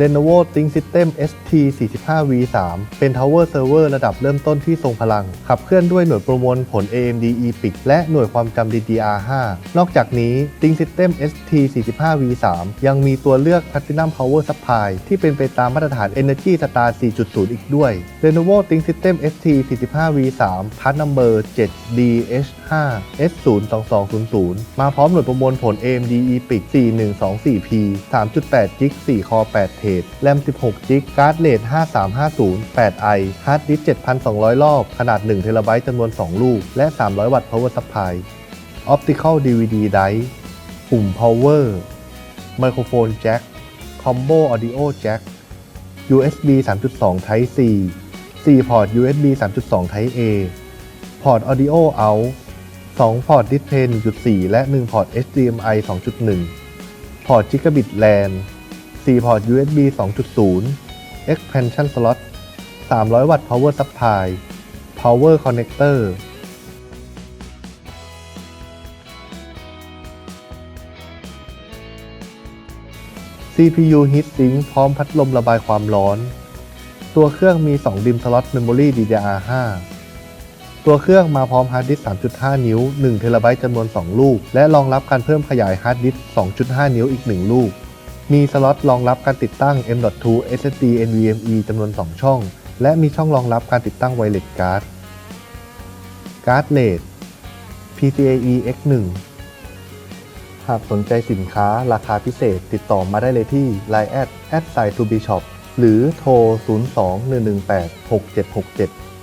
Lenovo ThinkSystem ST45V3 เป็น Tower Server ระดับเริ่มต้นที่ทรงพลัง ขับเคลื่อนด้วยหน่วยประมวลผล AMD EPIC และหน่วยความจำ DDR5 นอกจากนี้ ThinkSystem ST45V3 ยังมีตัวเลือก Platinum Power Supply ที่เป็นไปตามมาตรฐาน Energy Star 4.0 อีกด้วย Lenovo ThinkSystem ST45V3 Part Number 7DH5 S02200 มาพร้อมหน่วยประมวลผล AMD EPIC 4124P 3.8 g 4 Core 8เทรดแรม 16 g การ์ดเลท5350 8i ฮาร์ดดิสก์7,200 รอบ ขนาด1 t b จำนวน 2 ลูก และ 300 วัตต์ Power Supply Optical DVD Drive ปุ่ม Power ไมโครโฟนแจ็ค Combo Audio Jack USB 3.2 Type C 4 พอร์ต USB 3.2 Type A พอร์ต Audio Out 2 พอร์ต Display 1.4 และ 1 พอร์ต HDMI 2.1 พอร์ต Gigabit LAN 4 พอร์ต USB 2.0 Expansion Slot 300 วัตต์ Power Supply Power Connector CPU Heatsink พร้อมพัดลมระบายความร้อน ตัวเครื่องมี 2 ดิมสล็อต Memory DDR5 ตัวเครื่องมาพร้อมฮาร์ดดิสก์3.5 นิ้ว 1 เทราไบต์จำนวน 2 ลูก และรองรับการเพิ่มขยายฮาร์ดดิสก์2.5 นิ้วอีก 1 ลูก มีสล็อตรองรับการติดตั้ง M.2 SSD NVMe จำนวน 2 ช่อง และมีช่องรองรับการติดตั้งไวเลสการ์ด การ์ดเลด PCIe X1 หากสนใจสินค้าราคาพิเศษติดต่อมาได้เลยที่ Line แอด s i t o b shop หรือโทร 02 118 6767